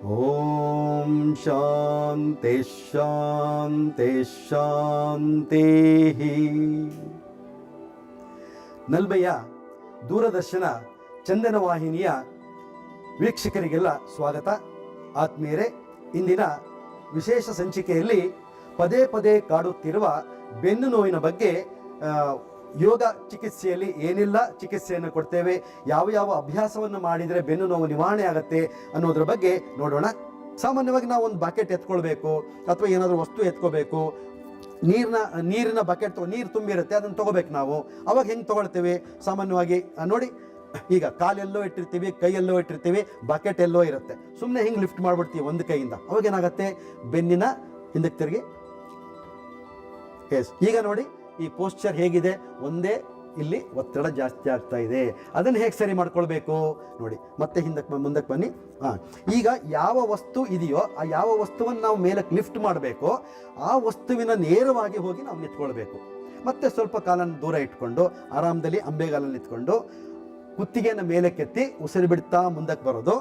ॐ शान्ति शान्ति ಶಾಂತಿಃ ನಲ್ಬೆಯ ದೂರದರ್ಶನ ಚಂದನ ವಾಹಿನಿಯ ವೀಕ್ಷಕರಿಗೆಲ್ಲ ಸ್ವಾಗತ ಆತ್ಮೀಯರೇ ಇಂದಿನ ವಿಶೇಷ ಸಂಚಿಕೆಯಲ್ಲಿ ಪದೇ ಪದೇ ಕಾಡುತ್ತಿರುವ ಬೆನ್ನು ನೋವಿನ ಬಗ್ಗೆ ಆ, ಯೋಗ ಚಿಕಿತ್ಸೆಯಲ್ಲಿ ಏನೆಲ್ಲ ಚಿಕಿತ್ಸೆಯನ್ನು ಕೊಡ್ತೇವೆ, ಯಾವ ಯಾವ ಅಭ್ಯಾಸವನ್ನು ಮಾಡಿದರೆ ಬೆನ್ನು ನೋವು ನಿವಾರಣೆ ಆಗುತ್ತೆ ಅನ್ನೋದ್ರ ಬಗ್ಗೆ ನೋಡೋಣ. ಸಾಮಾನ್ಯವಾಗಿ ನಾವು ಒಂದು ಬಕೆಟ್ ಎತ್ಕೊಳ್ಬೇಕು, ಅಥವಾ ಏನಾದರೂ ವಸ್ತು ಎತ್ಕೋಬೇಕು ನೀರಿನ ನೀರಿನ ಬಕೆಟ್ ತಗೋ ನೀರು ತುಂಬಿರುತ್ತೆ, ಅದನ್ನು ತಗೋಬೇಕು ನಾವು. ಅವಾಗ ಹೆಂಗೆ ತೊಗೊಳ್ತೇವೆ? ಸಾಮಾನ್ಯವಾಗಿ ನೋಡಿ, ಈಗ ಕಾಲೆಲ್ಲೋ ಇಟ್ಟಿರ್ತೀವಿ, ಕೈಯೆಲ್ಲೋ ಇಟ್ಟಿರ್ತೀವಿ ಬಕೆಟ್ ಎಲ್ಲೋ ಇರುತ್ತೆ. ಸುಮ್ಮನೆ ಹಿಂಗೆ ಲಿಫ್ಟ್ ಮಾಡಿಬಿಡ್ತೀವಿ ಒಂದು ಕೈಯಿಂದ? ಅವಾಗ ಏನಾಗುತ್ತೆ? ಬೆನ್ನಿನ ಹಿಂದಕ್ಕೆ ತಿರುಗಿ ಎಸ್ ಈಗ ನೋಡಿ ಈ ಪೋಸ್ಚರ್ ಹೇಗಿದೆ? ಒಂದೇ ಇಲ್ಲಿ ಒತ್ತಡ ಜಾಸ್ತಿ ಆಗ್ತಾ ಇದೆ. ಅದನ್ನು ಹೇಗೆ ಸರಿ ಮಾಡ್ಕೊಳ್ಬೇಕು? ನೋಡಿ, ಮತ್ತೆ ಹಿಂದಕ್ಕೆ ಮುಂದಕ್ಕೆ ಬನ್ನಿ. ಹಾಂ, ಈಗ ಯಾವ ವಸ್ತು ಇದೆಯೋ, ಆ ಯಾವ ವಸ್ತುವನ್ನು ನಾವು ಮೇಲಕ್ಕೆ ಲಿಫ್ಟ್ ಮಾಡಬೇಕೋ, ಆ ವಸ್ತುವಿನ ನೇರವಾಗಿ ಹೋಗಿ ನಾವು ನಿಂತ್ಕೊಳ್ಬೇಕು. ಮತ್ತೆ ಸ್ವಲ್ಪ ಕಾಲನ ದೂರ ಇಟ್ಕೊಂಡು, ಆರಾಮದಲ್ಲಿ ಅಂಬೆಗಾಲಲ್ಲಿ ನಿಂತ್ಕೊಂಡು ಕುತ್ತಿಗೆಯನ್ನು ಮೇಲಕ್ಕೆತ್ತಿ ಉಸಿರು ಬಿಡ್ತಾ ಮುಂದಕ್ಕೆ ಬರೋದು.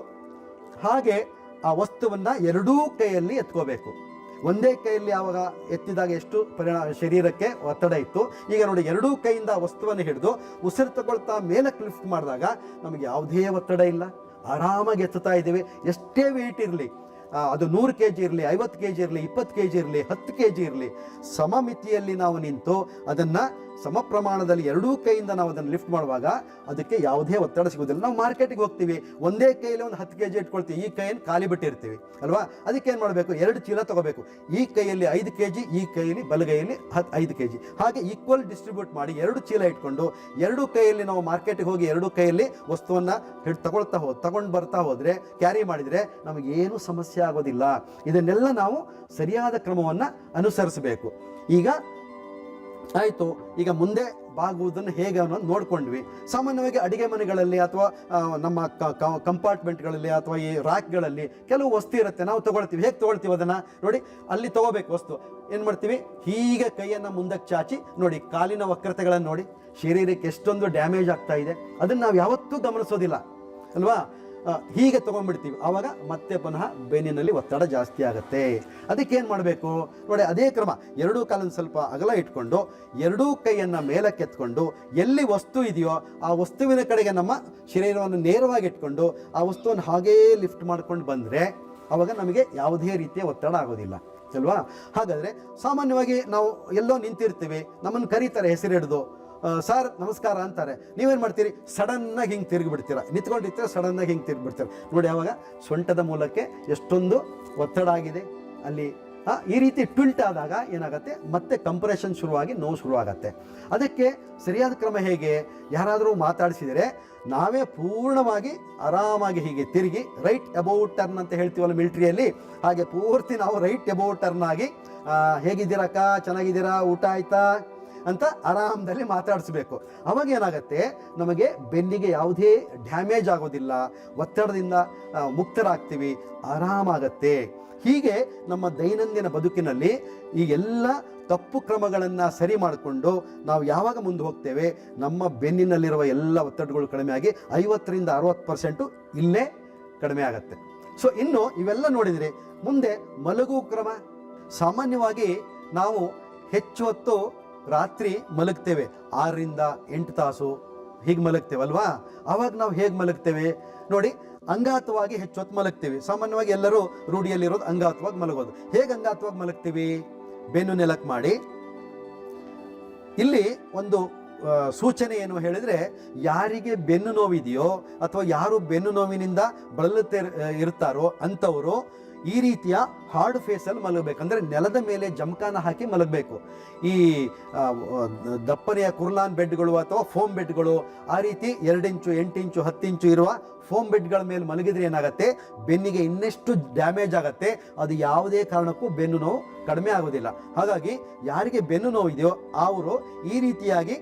ಹಾಗೆ ಆ ವಸ್ತುವನ್ನು ಎರಡೂ ಕೈಯಲ್ಲಿ ಎತ್ಕೋಬೇಕು. ಒಂದೇ ಕೈಯಲ್ಲಿ ಆವಾಗ ಎತ್ತಿದಾಗ ಎಷ್ಟು ಪರಿಣಾಮ? ಶರೀರಕ್ಕೆ ಒತ್ತಡ ಇತ್ತು. ಈಗ ನೋಡಿ, ಎರಡೂ ಕೈಯಿಂದ ವಸ್ತುವನ್ನು ಹಿಡಿದು ಉಸಿರು ತಗೊಳ್ತಾ ಮೇಲಕ್ಕೆ ಲಿಫ್ಟ್ ಮಾಡಿದಾಗ ನಮಗೆ ಯಾವುದೇ ಒತ್ತಡ ಇಲ್ಲ. ಆರಾಮಾಗಿ ಎತ್ತುತ್ತಾ ಇದ್ದೀವಿ. ಎಷ್ಟೇ ವೆಯ್ಟ್ ಇರಲಿ ಅದು ನೂರು ಕೆ ಜಿ ಇರಲಿ, ಐವತ್ತು ಕೆ ಜಿ ಇರಲಿ, ಇಪ್ಪತ್ತು ಕೆ ಜಿ ಇರಲಿ, ಹತ್ತು ಕೆ ಜಿ ಇರಲಿ, ಸಮಮಿತಿಯಲ್ಲಿ ನಾವು ನಿಂತು ಅದನ್ನು ಸಮ ಪ್ರಮಾಣದಲ್ಲಿ ಎರಡೂ ಕೈಯಿಂದ ನಾವು ಅದನ್ನು ಲಿಫ್ಟ್ ಮಾಡುವಾಗ ಅದಕ್ಕೆ ಯಾವುದೇ ಒತ್ತಡ ಸಿಗೋದಿಲ್ಲ ನಾವು ಮಾರ್ಕೆಟಿಗೆ ಹೋಗ್ತೀವಿ. ಒಂದೇ ಕೈಯಲ್ಲಿ ಒಂದು ಹತ್ತು ಕೆ ಜಿ ಇಟ್ಕೊಳ್ತೀವಿ. ಈ ಕೈಯನ್ನು ಖಾಲಿ ಬಿಟ್ಟಿರ್ತೀವಿ. ಅಲ್ವಾ? ಅದಕ್ಕೆ ಏನು ಮಾಡಬೇಕು? ಎರಡು ಚೀಲ ತಗೋಬೇಕು. ಈ ಕೈಯಲ್ಲಿ ಐದು ಕೆ ಜಿ ಈ ಕೈಯಲ್ಲಿ ಬಲಗೈಯಲ್ಲಿ ಹತ್ತು ಐದು ಕೆ ಜಿ ಹಾಗೆ ಈಕ್ವಲ್ ಡಿಸ್ಟ್ರಿಬ್ಯೂಟ್ ಮಾಡಿ ಎರಡು ಚೀಲ ಇಟ್ಕೊಂಡು ಎರಡು ಕೈಯಲ್ಲಿ ನಾವು ಮಾರ್ಕೆಟಿಗೆ ಹೋಗಿ ಎರಡು ಕೈಯಲ್ಲಿ ವಸ್ತುವನ್ನು ಹಿಡ್, ತಗೊಳ್ತಾ ಹೋದ ತಗೊಂಡು ಬರ್ತಾ ಹೋದರೆ ಕ್ಯಾರಿ ಮಾಡಿದರೆ ನಮಗೇನು ಸಮಸ್ಯೆ ಆಗೋದಿಲ್ಲ. ಇದನ್ನೆಲ್ಲ ನಾವು ಸರಿಯಾದ ಕ್ರಮವನ್ನು ಅನುಸರಿಸಬೇಕು. ಈಗ ಆಯಿತು, ಈಗ ಮುಂದೆ ಬಾಗುವುದನ್ನು ಹೇಗೆ ಅನ್ನೋದು ನೋಡ್ಕೊಂಡ್ವಿ. ಸಾಮಾನ್ಯವಾಗಿ ಅಡಿಗೆ ಮನೆಗಳಲ್ಲಿ ಅಥವಾ ನಮ್ಮ ಕಂಪಾರ್ಟ್ಮೆಂಟ್ಗಳಲ್ಲಿ ಅಥವಾ ಈ ರ್ಯಾಕ್ಗಳಲ್ಲಿ ಕೆಲವು ವಸ್ತು ಇರುತ್ತೆ, ನಾವು ತಗೊಳ್ತೀವಿ. ಹೇಗೆ ತಗೊಳ್ತೀವಿ ಅದನ್ನು? ನೋಡಿ, ಅಲ್ಲಿ ತಗೋಬೇಕು ವಸ್ತು. ಏನು ಮಾಡ್ತೀವಿ? ಹೀಗೆ ಕೈಯನ್ನು ಮುಂದಕ್ಕೆ ಚಾಚಿ, ನೋಡಿ, ಕಾಲಿನ ವಕ್ರತೆಗಳನ್ನು ನೋಡಿ, ಶರೀರಕ್ಕೆ ಎಷ್ಟೊಂದು ಡ್ಯಾಮೇಜ್ ಆಗ್ತಾ ಇದೆ. ಅದನ್ನು ನಾವು ಯಾವತ್ತೂ ಗಮನಿಸೋದಿಲ್ಲ. ಅಲ್ವಾ? ಹೀಗೆ ತೊಗೊಂಡ್ಬಿಡ್ತೀವಿ. ಆವಾಗ ಮತ್ತೆ ಪುನಃ ಬೆನ್ನಿನಲ್ಲಿ ಒತ್ತಡ ಜಾಸ್ತಿ ಆಗುತ್ತೆ. ಅದಕ್ಕೆ ಏನು ಮಾಡಬೇಕು? ನೋಡಿ, ಅದೇ ಕ್ರಮ. ಎರಡೂ ಕಾಲನ್ನು ಸ್ವಲ್ಪ ಅಗಲ ಇಟ್ಕೊಂಡು, ಎರಡೂ ಕೈಯನ್ನು ಮೇಲಕ್ಕೆತ್ಕೊಂಡು ಎಲ್ಲಿ ವಸ್ತು ಇದೆಯೋ ಆ ವಸ್ತುವಿನ ಕಡೆಗೆ ನಮ್ಮ ಶರೀರವನ್ನು ನೇರವಾಗಿ ಇಟ್ಕೊಂಡು, ಆ ವಸ್ತುವನ್ನು ಹಾಗೇ ಲಿಫ್ಟ್ ಮಾಡ್ಕೊಂಡು ಬಂದರೆ ಆವಾಗ ನಮಗೆ ಯಾವುದೇ ರೀತಿಯ ಒತ್ತಡ ಆಗೋದಿಲ್ಲ. ಅಲ್ವಾ ಹಾಗಾದರೆ ಸಾಮಾನ್ಯವಾಗಿ ನಾವು ಎಲ್ಲೋ ನಿಂತಿರ್ತೀವಿ, ನಮ್ಮನ್ನು ಕರೀತಾರೆ ಹೆಸರು ಹಿಡಿದು ಸರ್, ನಮಸ್ಕಾರ ಅಂತಾರೆ. ನೀವೇನು ಮಾಡ್ತೀರಿ? ಸಡನ್ನಾಗಿ ಹಿಂಗೆ ತಿರುಗಿ ಬಿಡ್ತೀರಾ ನಿಂತ್ಕೊಂಡಿರ್ತೀರ ಸಡನ್ನಾಗಿ ಹಿಂಗೆ ತಿರುಗಿ ಬಿಡ್ತೀರ ನೋಡಿ ಯಾವಾಗ ಸೊಂಟದ ಮೂಲಕ್ಕೆ ಎಷ್ಟೊಂದು ಒತ್ತಡ ಆಗಿದೆ. ಅಲ್ಲಿ ಈ ರೀತಿ ಟ್ವಿಲ್ಟ್ ಆದಾಗ ಏನಾಗುತ್ತೆ? ಮತ್ತೆ ಕಂಪ್ರೆಷನ್ ಶುರುವಾಗಿ ನೋವು ಶುರುವಾಗತ್ತೆ. ಅದಕ್ಕೆ ಸರಿಯಾದ ಕ್ರಮ ಹೇಗೆ? ಯಾರಾದರೂ ಮಾತಾಡಿಸಿದರೆ ನಾವೇ ಪೂರ್ಣವಾಗಿ ಆರಾಮಾಗಿ ಹೀಗೆ ತಿರುಗಿ, ರೈಟ್ ಅಬೌಟ್ ಟರ್ನ್ ಅಂತ ಹೇಳ್ತೀವಲ್ಲ ಮಿಲ್ಟ್ರಿಯಲ್ಲಿ? ಹಾಗೆ ಪೂರ್ತಿ ನಾವು ರೈಟ್ ಅಬೌಟ್ ಟರ್ನ್ ಆಗಿ ಹೇಗಿದ್ದೀರಕ್ಕ? ಚೆನ್ನಾಗಿದ್ದೀರಾ? ಊಟ ಆಯ್ತಾ? ಅಂತ ಆರಾಮದಲ್ಲಿ ಮಾತಾಡಿಸ್ಬೇಕು. ಅವಾಗ ಏನಾಗುತ್ತೆ? ನಮಗೆ ಬೆನ್ನಿಗೆ ಯಾವುದೇ ಡ್ಯಾಮೇಜ್ ಆಗೋದಿಲ್ಲ, ಒತ್ತಡದಿಂದ ಮುಕ್ತರಾಗ್ತೀವಿ, ಆರಾಮಾಗತ್ತೆ. ಹೀಗೆ ನಮ್ಮ ದೈನಂದಿನ ಬದುಕಿನಲ್ಲಿ ಈ ಎಲ್ಲ ತಪ್ಪು ಕ್ರಮಗಳನ್ನು ಸರಿ ಮಾಡಿಕೊಂಡು ನಾವು ಯಾವಾಗ ಮುಂದೆ ಹೋಗ್ತೇವೆ? ನಮ್ಮ ಬೆನ್ನಿನಲ್ಲಿರುವ ಎಲ್ಲ ಒತ್ತಡಗಳು ಕಡಿಮೆ ಆಗಿ ಐವತ್ತರಿಂದ ಅರವತ್ತು ಪರ್ಸೆಂಟು ಇಲ್ಲೇ ಕಡಿಮೆ ಆಗುತ್ತೆ. ಸೊ, ಇನ್ನು ಇವೆಲ್ಲ ನೋಡಿದರೆ ಮುಂದೆ ಮಲಗು ಕ್ರಮ. ಸಾಮಾನ್ಯವಾಗಿ ನಾವು ಹೆಚ್ಚು ಹೊತ್ತು ರಾತ್ರಿ ಮಲಗ್ತೇವೆ. ಆರರಿಂದ ಎಂಟು ತಾಸು ಹೀಗೆ ಮಲಗ್ತೇವಲ್ವಾ? ಅವಾಗ ನಾವು ಹೇಗೆ ಮಲಗ್ತೇವೆ? ನೋಡಿ, ಅಂಗಾತವಾಗಿ ಹೆಚ್ಚು ಹೊತ್ತು ಮಲಗ್ತೀವಿ. ಸಾಮಾನ್ಯವಾಗಿ ಎಲ್ಲರೂ ರೂಢಿಯಲ್ಲಿರೋದು ಅಂಗಾತವಾಗಿ ಮಲಗೋದು. ಹೇಗೆ ಅಂಗಾತವಾಗಿ ಮಲಗ್ತೀವಿ? ಬೆನ್ನು ನೆಲಕ್ಕೆ ಮಾಡಿ. ಇಲ್ಲಿ ಒಂದು ಸೂಚನೆ ಏನು ಹೇಳಿದ್ರೆ, ಯಾರಿಗೆ ಬೆನ್ನು ನೋವಿದೆಯೋ ಅಥವಾ ಯಾರು ಬೆನ್ನು ನೋವಿನಿಂದ ಬಳಲುತ್ತೆ ಇರ್ತಾರೋ ಅಂಥವರು ಈ ರೀತಿಯ ಹಾರ್ಡ್ ಫೇಸಲ್ಲಿ ಮಲಗಬೇಕು. ಅಂದರೆ ನೆಲದ ಮೇಲೆ ಜಮಖಾನ ಹಾಕಿ ಮಲಗಬೇಕು. ಈ ದಪ್ಪನೆಯ ಕುರ್ಲಾನ್ ಬೆಡ್ಗಳು ಅಥವಾ ಫೋಮ್ ಬೆಡ್ಗಳು ಆ ರೀತಿ ಎರಡು ಇಂಚು, ಎಂಟು ಇಂಚು, ಹತ್ತು ಇಂಚು ಇರುವ ಫೋಮ್ ಬೆಡ್ಗಳ ಮೇಲೆ ಮಲಗಿದ್ರೆ ಏನಾಗುತ್ತೆ? ಬೆನ್ನಿಗೆ ಇನ್ನೆಷ್ಟು ಡ್ಯಾಮೇಜ್ ಆಗುತ್ತೆ? ಅದು ಯಾವುದೇ ಕಾರಣಕ್ಕೂ ಬೆನ್ನು ನೋವು ಕಡಿಮೆ ಆಗೋದಿಲ್ಲ. ಹಾಗಾಗಿ ಯಾರಿಗೆ ಬೆನ್ನು ನೋವು ಇದೆಯೋ ಅವರು ಈ ರೀತಿಯಾಗಿ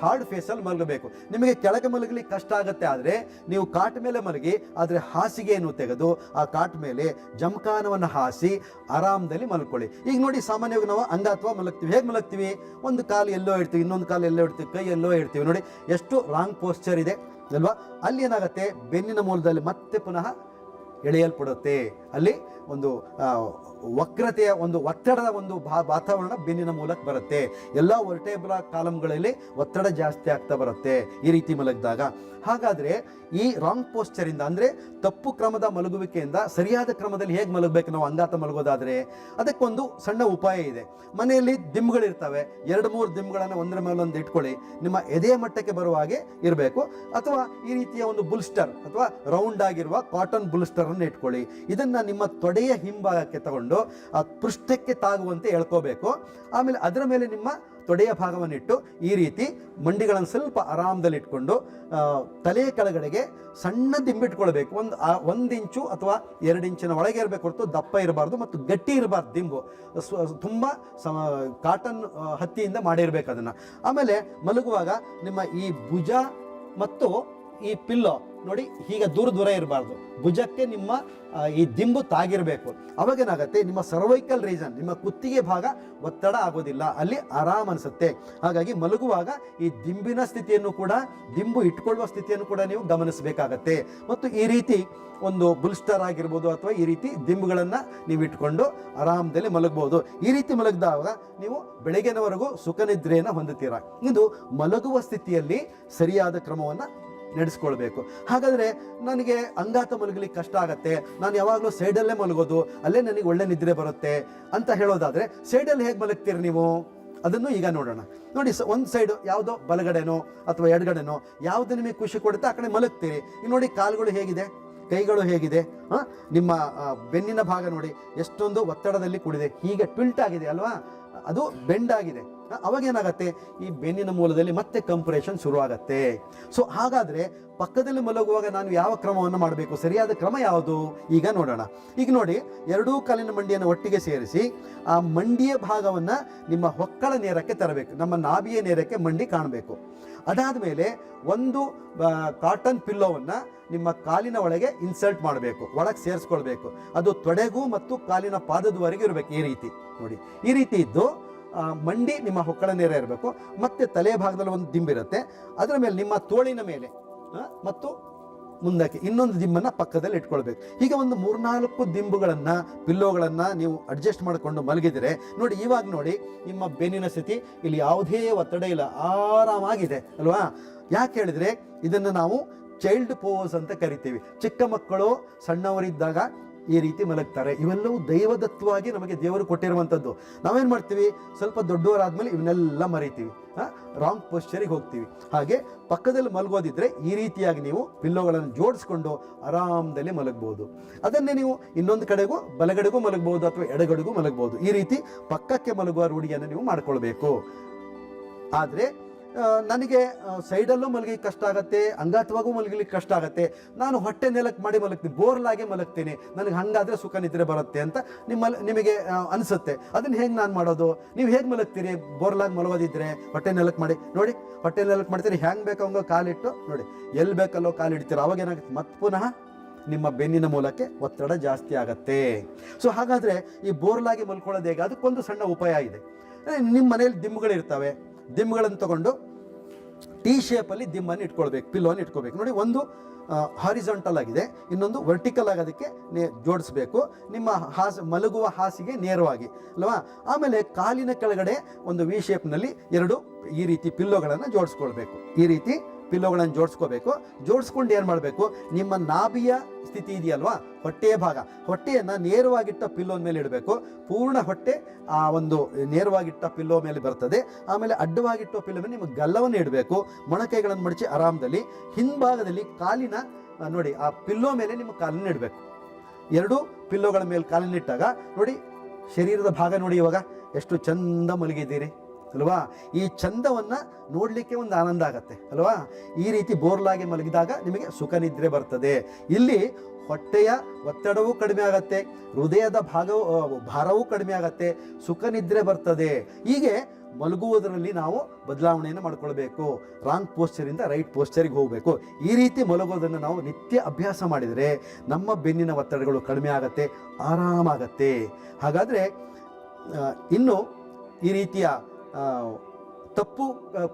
ಹಾರ್ಡ್ ಫೇಸಲ್ಲಿ ಮಲಗಬೇಕು. ನಿಮಗೆ ಕೆಳಗೆ ಮಲಗಲಿ ಕಷ್ಟ ಆಗುತ್ತೆ ಆದರೆ ನೀವು ಕಾಟ್ ಮೇಲೆ ಮಲಗಿ, ಆದರೆ ಹಾಸಿಗೆಯನ್ನು ತೆಗೆದು ಆ ಕಾಟ್ ಮೇಲೆ ಜಮಖಾನವನ್ನು ಹಾಸಿ ಆರಾಮದಲ್ಲಿ ಮಲ್ಕೊಳ್ಳಿ. ಈಗ ನೋಡಿ ಸಾಮಾನ್ಯವಾಗಿ ನಾವು ಅಂಗಾತ್ವ ಮಲಗ್ತೀವಿ. ಹೇಗೆ ಮಲಗ್ತೀವಿ? ಒಂದು ಕಾಲು ಎಲ್ಲೋ ಇಡ್ತೀವಿ ಇನ್ನೊಂದು ಕಾಲು ಎಲ್ಲೋ ಇಡ್ತೀವಿ ಕೈ ಎಲ್ಲೋ ಇಡ್ತೀವಿ ನೋಡಿ, ಎಷ್ಟು ರಾಂಗ್ ಪೋಸ್ಚರ್ ಇದೆ. ಅಲ್ವಾ? ಅಲ್ಲಿ ಏನಾಗುತ್ತೆ? ಬೆನ್ನಿನ ಮೂಲದಲ್ಲಿ ಮತ್ತೆ ಪುನಃ ಎಳೆಯಲ್ಪಡುತ್ತೆ. ಅಲ್ಲಿ ಒಂದು ವಕ್ರತೆಯ ಒಂದು ಒತ್ತಡದ ಒಂದು ವಾತಾವರಣ ಬೆನ್ನಿನ ಮೂಲಕ ಬರುತ್ತೆ. ಎಲ್ಲ ವರ್ಟೇಬ್ರ ಕಾಲಮ್ಗಳಲ್ಲಿ ಒತ್ತಡ ಜಾಸ್ತಿ ಆಗ್ತಾ ಬರುತ್ತೆ ಈ ರೀತಿ ಮಲಗಿದಾಗ. ಹಾಗಾದ್ರೆ ಈ ರಾಂಗ್ ಪೋಸ್ಚರಿಂದ ಅಂದ್ರೆ ತಪ್ಪು ಕ್ರಮದ ಮಲಗುವಿಕೆಯಿಂದ ಸರಿಯಾದ ಕ್ರಮದಲ್ಲಿ ಹೇಗೆ ಮಲಗಬೇಕು ನಾವು ಅಂಗಾತ ಮಲಗೋದಾದ್ರೆ ಅದಕ್ಕೊಂದು ಸಣ್ಣ ಉಪಾಯ ಇದೆ. ಮನೆಯಲ್ಲಿ ದಿಮ್ಗಳಿರ್ತವೆ. ಎರಡು ಮೂರು ದಿಮ್ಗಳನ್ನ ಒಂದರ ಮೇಲೆ ಒಂದು ಇಟ್ಕೊಳ್ಳಿ. ನಿಮ್ಮ ಎದೆ ಮಟ್ಟಕ್ಕೆ ಬರುವ ಹಾಗೆ ಇರಬೇಕು. ಅಥವಾ ಈ ರೀತಿಯ ಒಂದು ಬುಲ್ಸ್ಟರ್ ಅಥವಾ ರೌಂಡ್ ಆಗಿರುವ ಕಾಟನ್ ಬುಲ್ಸ್ಟರ್ ಅನ್ನು ಇಟ್ಕೊಳ್ಳಿ. ಇದನ್ನ ನಿಮ್ಮ ತೊಡೆಯ ಹಿಂಭಾಗಕ್ಕೆ ತಗೊಂಡು ಆ ಪೃಷ್ಠಕ್ಕೆ ತಾಗುವಂತೆ ಎಳ್ಕೋಬೇಕು. ಆಮೇಲೆ ಅದರ ಮೇಲೆ ನಿಮ್ಮ ತೊಡೆಯ ಭಾಗವನ್ನಿಟ್ಟು ಈ ರೀತಿ ಮಂಡಿಗಳನ್ನು ಸ್ವಲ್ಪ ಆರಾಮದಲ್ಲಿ ಇಟ್ಕೊಂಡು ಆ, ತಲೆಯ ಕೆಳಗಡೆಗೆ ಸಣ್ಣ ದಿಂಬಿಟ್ಕೊಳ್ಬೇಕು. ಒಂದು ಒಂದು ಇಂಚು ಅಥವಾ ಎರಡು ಇಂಚಿನ ಒಳಗೆ ಇರಬೇಕು ಹೊರತು ದಪ್ಪ ಇರಬಾರ್ದು ಮತ್ತು ಗಟ್ಟಿ ಇರಬಾರ್ದು ದಿಂಬು. ತುಂಬ ಕಾಟನ್ ಹತ್ತಿಯಿಂದ ಮಾಡಿರ್ಬೇಕು ಅದನ್ನು. ಆಮೇಲೆ ಮಲಗುವಾಗ ನಿಮ್ಮ ಈ ಭುಜ ಮತ್ತು ಈ ಪಿಲ್ಲೋ ನೋಡಿ, ಹೀಗೆ ದೂರ ದೂರ ಇರಬಾರ್ದು. ಭುಜಕ್ಕೆ ನಿಮ್ಮ ಈ ದಿಂಬು ತಾಗಿರಬೇಕು. ಅವಾಗೇನಾಗತ್ತೆ, ನಿಮ್ಮ ಸರ್ವೈಕಲ್ ರೀಸನ್ ನಿಮ್ಮ ಕುತ್ತಿಗೆ ಭಾಗ ಒತ್ತಡ ಆಗೋದಿಲ್ಲ. ಅಲ್ಲಿ ಆರಾಮ್ ಅನಿಸುತ್ತೆ. ಹಾಗಾಗಿ ಮಲಗುವಾಗ ಈ ದಿಂಬಿನ ಸ್ಥಿತಿಯನ್ನು ಕೂಡ, ದಿಂಬು ಇಟ್ಕೊಳ್ಳುವ ಸ್ಥಿತಿಯನ್ನು ಕೂಡ ನೀವು ಗಮನಿಸಬೇಕಾಗತ್ತೆ. ಮತ್ತು ಈ ರೀತಿ ಒಂದು ಬುಲ್ಸ್ಟರ್ ಆಗಿರ್ಬೋದು ಅಥವಾ ಈ ರೀತಿ ದಿಂಬುಗಳನ್ನು ನೀವು ಇಟ್ಕೊಂಡು ಆರಾಮದಲ್ಲಿ ಮಲಗಬಹುದು ಈ ರೀತಿ ಮಲಗಿದಾಗ ನೀವು ಬೆಳಗ್ಗಿನವರೆಗೂ ಸುಖನಿದ್ರೆಯನ್ನು ಹೊಂದುತ್ತೀರ. ಇದು ಮಲಗುವ ಸ್ಥಿತಿಯಲ್ಲಿ ಸರಿಯಾದ ಕ್ರಮವನ್ನು ನಡೆಸ್ಕೊಳ್ಬೇಕು. ಹಾಗಾದ್ರೆ ನನಗೆ ಅಂಗಾತ ಮಲಗಲಿಕ್ಕೆ ಕಷ್ಟ ಆಗತ್ತೆ. ನಾನು ಯಾವಾಗಲೂ ಸೈಡಲ್ಲೇ ಮಲಗೋದು, ಅಲ್ಲೇ ನನಗೆ ಒಳ್ಳೆ ನಿದ್ರೆ ಬರುತ್ತೆ ಅಂತ ಹೇಳೋದಾದ್ರೆ ಸೈಡಲ್ಲಿ ಹೇಗೆ ಮಲಗ್ತೀರಿ ನೀವು? ಅದನ್ನು ಈಗ ನೋಡೋಣ. ನೋಡಿ ಸ, ಒಂದು ಸೈಡು ಯಾವುದೋ ಬಲಗಡೆನೋ ಅಥವಾ ಎಡಗಡೆನೋ ಯಾವುದು ನಿಮಗೆ ಖುಷಿ ಕೊಡುತ್ತೆ, ಆ ಕಡೆ ಮಲಗ್ತೀರಿ. ಈಗ ನೋಡಿ ಕಾಲುಗಳು ಹೇಗಿದೆ, ಕೈಗಳು ಹೇಗಿದೆ? ನಿಮ್ಮ ಬೆನ್ನಿನ ಭಾಗ ನೋಡಿ ಎಷ್ಟೊಂದು ಒತ್ತಡದಲ್ಲಿ ಕೂಡಿದೆ. ಹೀಗೆ ಟ್ವಿಲ್ಟ್ ಆಗಿದೆ ಅಲ್ವಾ? ಅದು ಬೆಂಡ್ ಆಗಿದೆ. ಅವಾಗ ಏನಾಗತ್ತೆ ಈ ಬೆನ್ನಿನ ಮೂಲದಲ್ಲಿ ಮತ್ತೆ ಕಂಪ್ರೆಷನ್ ಶುರುವಾಗತ್ತೆ. ಸೊ ಹಾಗಾದ್ರೆ ಪಕ್ಕದಲ್ಲಿ ಮಲಗುವಾಗ ನಾನು ಯಾವ ಕ್ರಮವನ್ನು ಮಾಡಬೇಕು? ಸರಿಯಾದ ಕ್ರಮ ಯಾವುದು? ಈಗ ನೋಡೋಣ. ಈಗ ನೋಡಿ, ಎರಡೂ ಕಾಲಿನ ಮಂಡಿಯನ್ನು ಒಟ್ಟಿಗೆ ಸೇರಿಸಿ, ಆ ಮಂಡಿಯ ಭಾಗವನ್ನು ನಿಮ್ಮ ಹೊಕ್ಕಳ ನೇರಕ್ಕೆ ತರಬೇಕು. ನಮ್ಮ ನಾಭಿಯ ನೇರಕ್ಕೆ ಮಂಡಿ ಕಾಣಬೇಕು. ಅದಾದ ಮೇಲೆ ಒಂದು ಕಾಟನ್ ಪಿಲ್ಲೋವನ್ನು ನಿಮ್ಮ ಕಾಲಿನ ಒಳಗೆ ಇನ್ಸರ್ಟ್ ಮಾಡಬೇಕು. ಒಳಗೆ ಸೇರಿಸ್ಕೊಳ್ಬೇಕು. ಅದು ತೊಡೆಗೂ ಮತ್ತು ಕಾಲಿನ ಪಾದದವರೆಗೆ ಇರಬೇಕು ಈ ರೀತಿ. ನೋಡಿ, ಈ ರೀತಿ ಇದ್ದು ಮಂಡಿ ನಿಮ್ಮ ಹೊಕ್ಕಳ ನೇರ ಇರಬೇಕು, ಮತ್ತೆ ತಲೆ ಭಾಗದಲ್ಲಿ ಒಂದು ದಿಂಬಿರುತ್ತೆ ಅದರ ಮೇಲೆ ನಿಮ್ಮ ತೋಳಿನ ಮೇಲೆ ಮತ್ತು ಮುಂದಕ್ಕೆ ಇನ್ನೊಂದು ದಿಂಬನ್ನ ಪಕ್ಕದಲ್ಲಿ ಇಟ್ಕೊಳ್ಬೇಕು. ಹೀಗೆ ಒಂದು ಮೂರ್ನಾಲ್ಕು ದಿಂಬುಗಳನ್ನ, ಪಿಲ್ಲೋಗಳನ್ನ ನೀವು ಅಡ್ಜಸ್ಟ್ ಮಾಡಿಕೊಂಡು ಮಲಗಿದರೆ, ನೋಡಿ ಇವಾಗ ನೋಡಿ, ನಿಮ್ಮ ಬೆನ್ನಿನ ಸ್ಥಿತಿ ಇಲ್ಲಿ ಯಾವುದೇ ಒತ್ತಡ ಇಲ್ಲ, ಆರಾಮಾಗಿದೆ, ಅಲ್ವಾ? ಯಾಕೆ ಹೇಳಿದ್ರೆ ಇದನ್ನು ನಾವು ಚೈಲ್ಡ್ ಪೋಸ್ ಅಂತ ಕರಿತೀವಿ. ಚಿಕ್ಕ ಮಕ್ಕಳು ಸಣ್ಣವರಿದ್ದಾಗ ಈ ರೀತಿ ಮಲಗ್ತಾರೆ. ಇವೆಲ್ಲವೂ ದೈವದತ್ವವಾಗಿ ನಮಗೆ ದೇವರು ಕೊಟ್ಟಿರುವಂಥದ್ದು. ನಾವೇನು ಮಾಡ್ತೀವಿ? ಸ್ವಲ್ಪ ದೊಡ್ಡವರಾದ್ಮೇಲೆ ಇವನ್ನೆಲ್ಲ ಮರಿತೀವಿ. ರಾಂಗ್ ಪೋಶ್ಚರಿಗೆ ಹೋಗ್ತೀವಿ. ಹಾಗೆ ಪಕ್ಕದಲ್ಲಿ ಮಲಗೋದಿದ್ರೆ ಈ ರೀತಿಯಾಗಿ ನೀವು ಪಿಲ್ಲೋಗಳನ್ನು ಜೋಡಿಸ್ಕೊಂಡು ಆರಾಮದಲ್ಲಿ ಮಲಗ್ಬೋದು. ಅದನ್ನೇ ನೀವು ಇನ್ನೊಂದು ಕಡೆಗೂ ಬಲಗಡೆಗೂ ಮಲಗ್ಬೋದು ಅಥವಾ ಎಡಗಡೆಗೂ ಮಲಗ್ಬೋದು. ಈ ರೀತಿ ಪಕ್ಕಕ್ಕೆ ಮಲಗುವ ರೂಢಿಯನ್ನು ನೀವು ಮಾಡ್ಕೊಳ್ಬೇಕು. ಆದರೆ ನನಗೆ ಸೈಡಲ್ಲೂ ಮಲಗಿ ಕಷ್ಟ ಆಗುತ್ತೆ, ಅಂಗಾತ್ವಾಗೂ ಮಲಗಲಿಕ್ಕೆ ಕಷ್ಟ ಆಗುತ್ತೆ. ನಾನು ಹೊಟ್ಟೆ ನೆಲಕ್ಕೆ ಮಾಡಿ ಮಲಗ್ತೀನಿ, ಬೋರ್ಲಾಗೆ ಮಲಗ್ತೀನಿ. ನನಗೆ ಹಂಗಾದ್ರೆ ಸುಖ ನಿದ್ರೆ ಬರುತ್ತೆ ಅಂತ ನಿಮ್ಮ, ನಿಮಗೆ ಅನಿಸುತ್ತೆ ಅನ್ಸುತ್ತೆ. ಅದನ್ನ ಹೇಗೆ ನಾನು ಮಾಡೋದು? ನೀವು ಹೇಗೆ ಮಲಗ್ತೀರಿ? ಬೋರ್ಲಾಗಿ ಮಲಗೋದಿದ್ರೆ ಹೊಟ್ಟೆ ನೆಲಕ್ಕೆ ಮಾಡಿ. ನೋಡಿ, ಹೊಟ್ಟೆ ನೆಲಕ್ಕೆ ಮಾಡ್ತೀರಿ ಹೆಂಗೆ ಬೇಕೋ ಹಂಗೆ ಕಾಲಿಟ್ಟು, ನೋಡಿ ಎಲ್ಲಿ ಬೇಕಲ್ಲೋ ಕಾಲಿಡ್ತೀರ ಅವಾಗ ಏನಾಗುತ್ತೆ? ಮತ್ತೆ ಪುನಃ ನಿಮ್ಮ ಬೆನ್ನಿನ ಮೂಲಕ್ಕೆ ಒತ್ತಡ ಜಾಸ್ತಿ ಆಗತ್ತೆ. ಸೊ ಹಾಗಾದ್ರೆ ಈ ಬೋರ್ಲಾಗಿ ಮಲ್ಕೊಳ್ಳೋದು ಹೇಗೆ? ಅದಕ್ಕೊಂದು ಸಣ್ಣ ಉಪಾಯ ಇದೆ. ನಿಮ್ಮ ಮನೇಲಿ ದಿಂಬುಗಳಿರ್ತವೆ. ದಿಂಬುಗಳನ್ನು ತಗೊಂಡು ಟಿ ಶೇಪಲ್ಲಿ ದಿಮ್ಮನ್ನು ಇಟ್ಕೊಳ್ಬೇಕು ಪಿಲ್ಲೋನ ಇಟ್ಕೋಬೇಕು ನೋಡಿ, ಒಂದು ಹಾರಿಜಾಂಟಲ್ ಆಗಿದೆ, ಇನ್ನೊಂದು ವರ್ಟಿಕಲ್ ಆಗೋದಕ್ಕೆ ನೇ, ಜೋಡಿಸ್ಬೇಕು. ನಿಮ್ಮ ಹಾಸ, ಮಲಗುವ ಹಾಸಿಗೆ ನೇರವಾಗಿ, ಅಲ್ವಾ? ಆಮೇಲೆ ಕಾಲಿನ ಕೆಳಗಡೆ ಒಂದು ವಿ ಶೇಪ್ನಲ್ಲಿ ಎರಡು ಈ ರೀತಿ ಪಿಲ್ಲೋಗಳನ್ನು ಜೋಡಿಸ್ಕೊಳ್ಬೇಕು. ಈ ರೀತಿ ಪಿಲ್ಲೋಗಳನ್ನು ಜೋಡಿಸ್ಕೋಬೇಕು. ಜೋಡಿಸ್ಕೊಂಡು ಏನು ಮಾಡಬೇಕು? ನಿಮ್ಮ ನಾಭಿಯ ಸ್ಥಿತಿ ಇದೆಯಲ್ವಾ? ಹೊಟ್ಟೆಯ ಭಾಗ. ಹೊಟ್ಟೆಯನ್ನು ನೇರವಾಗಿಟ್ಟ ಪಿಲ್ಲೋನ ಮೇಲೆ ಇಡಬೇಕು. ಪೂರ್ಣ ಹೊಟ್ಟೆ ಆ ಒಂದು ನೇರವಾಗಿಟ್ಟ ಪಿಲ್ಲೋ ಮೇಲೆ ಬರ್ತದೆ. ಆಮೇಲೆ ಅಡ್ಡವಾಗಿಟ್ಟ ಪಿಲ್ಲೋ ಮೇಲೆ ನಿಮ್ಮ ಗಲ್ಲವನ್ನು ಇಡಬೇಕು. ಮೊಣಕೈಗಳನ್ನು ಮಡಚಿ ಆರಾಮದಲ್ಲಿ. ಹಿಂಭಾಗದಲ್ಲಿ ಕಾಲಿನ ನೋಡಿ, ಆ ಪಿಲ್ಲೋ ಮೇಲೆ ನಿಮ್ಮ ಕಾಲನ್ನು ಇಡಬೇಕು. ಎರಡು ಪಿಲ್ಲೋಗಳ ಮೇಲೆ ಕಾಲನ್ನಿಟ್ಟಾಗ ನೋಡಿ, ಶರೀರದ ಭಾಗ ನೋಡಿ ಇವಾಗ. ಎಷ್ಟು ಚಂದ ಮಲಗಿದ್ದೀರಿ. ಅಲ್ವಾ? ಈ ಚಂದವನ್ನು ನೋಡಲಿಕ್ಕೆ ಒಂದು ಆನಂದ ಆಗತ್ತೆ, ಅಲ್ವಾ? ಈ ರೀತಿ ಬೋರ್ಲಾಗಿ ಮಲಗಿದಾಗ ನಿಮಗೆ ಸುಖ ನಿದ್ರೆ ಬರ್ತದೆ. ಇಲ್ಲಿ ಹೊಟ್ಟೆಯ ಒತ್ತಡವೂ ಕಡಿಮೆ ಆಗತ್ತೆ, ಹೃದಯದ ಭಾಗವು ಭಾರವೂ ಕಡಿಮೆ ಆಗತ್ತೆ, ಸುಖ ನಿದ್ರೆ ಬರ್ತದೆ. ಹೀಗೆ ಮಲಗುವುದರಲ್ಲಿ ನಾವು ಬದಲಾವಣೆಯನ್ನು ಮಾಡ್ಕೊಳ್ಬೇಕು. ರಾಂಗ್ ಪೋಸ್ಚರಿಂದ ರೈಟ್ ಪೋಸ್ಚರಿಗೆ ಹೋಗಬೇಕು. ಈ ರೀತಿ ಮಲಗೋದನ್ನು ನಾವು ನಿತ್ಯ ಅಭ್ಯಾಸ ಮಾಡಿದರೆ ನಮ್ಮ ಬೆನ್ನಿನ ಒತ್ತಡಗಳು ಕಡಿಮೆ ಆಗತ್ತೆ, ಆರಾಮಾಗತ್ತೆ. ಹಾಗಾದರೆ ಇನ್ನು ಈ ರೀತಿಯ ತಪ್ಪು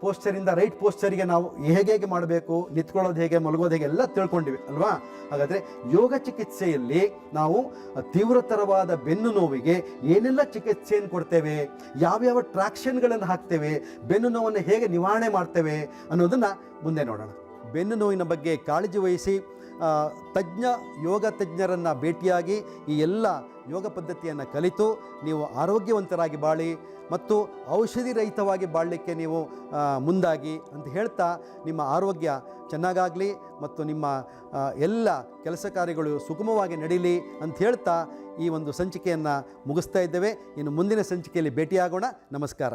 ಪೋಸ್ಚರಿಂದ ರೈಟ್ ಪೋಸ್ಚರಿಗೆ ನಾವು ಹೇಗೆ ಹೇಗೆ ಮಾಡಬೇಕು, ನಿಂತ್ಕೊಳ್ಳೋದು ಹೇಗೆ, ಮಲಗೋದು ಹೇಗೆ, ಎಲ್ಲ ತಿಳ್ಕೊಂಡಿವಿ, ಅಲ್ವಾ? ಹಾಗಾದರೆ ಯೋಗ ಚಿಕಿತ್ಸೆಯಲ್ಲಿ ನಾವು ತೀವ್ರತರವಾದ ಬೆನ್ನು ನೋವಿಗೆ ಏನೆಲ್ಲ ಚಿಕಿತ್ಸೆಯನ್ನು ಕೊಡ್ತೇವೆ, ಯಾವ್ಯಾವ ಟ್ರಾಕ್ಷನ್ಗಳನ್ನು ಹಾಕ್ತೇವೆ, ಬೆನ್ನು ನೋವನ್ನು ಹೇಗೆ ನಿವಾರಣೆ ಮಾಡ್ತೇವೆ ಅನ್ನೋದನ್ನು ಮುಂದೆ ನೋಡೋಣ. ಬೆನ್ನು ನೋವಿನ ಬಗ್ಗೆ ಕಾಳಜಿ ವಹಿಸಿ ತಜ್ಞ, ಯೋಗ ತಜ್ಞರನ್ನು ಭೇಟಿಯಾಗಿ ಈ ಎಲ್ಲ ಯೋಗ ಪದ್ಧತಿಯನ್ನು ಕಲಿತು ನೀವು ಆರೋಗ್ಯವಂತರಾಗಿ ಬಾಳಿ ಮತ್ತು ಔಷಧಿ ರಹಿತವಾಗಿ ಬಾಳಲಿಕ್ಕೆ ನೀವು ಮುಂದಾಗಿ ಅಂತ ಹೇಳ್ತಾ ನಿಮ್ಮ ಆರೋಗ್ಯ ಚೆನ್ನಾಗಾಗಲಿ ಮತ್ತು ನಿಮ್ಮ ಎಲ್ಲ ಕೆಲಸ ಕಾರ್ಯಗಳು ಸುಗಮವಾಗಿ ನಡೀಲಿ ಅಂತ ಹೇಳ್ತಾ ಈ ಒಂದು ಸಂಚಿಕೆಯನ್ನು ಮುಗಿಸ್ತಾ ಇದ್ದೇವೆ. ಇನ್ನು ಮುಂದಿನ ಸಂಚಿಕೆಯಲ್ಲಿ ಭೇಟಿಯಾಗೋಣ. ನಮಸ್ಕಾರ.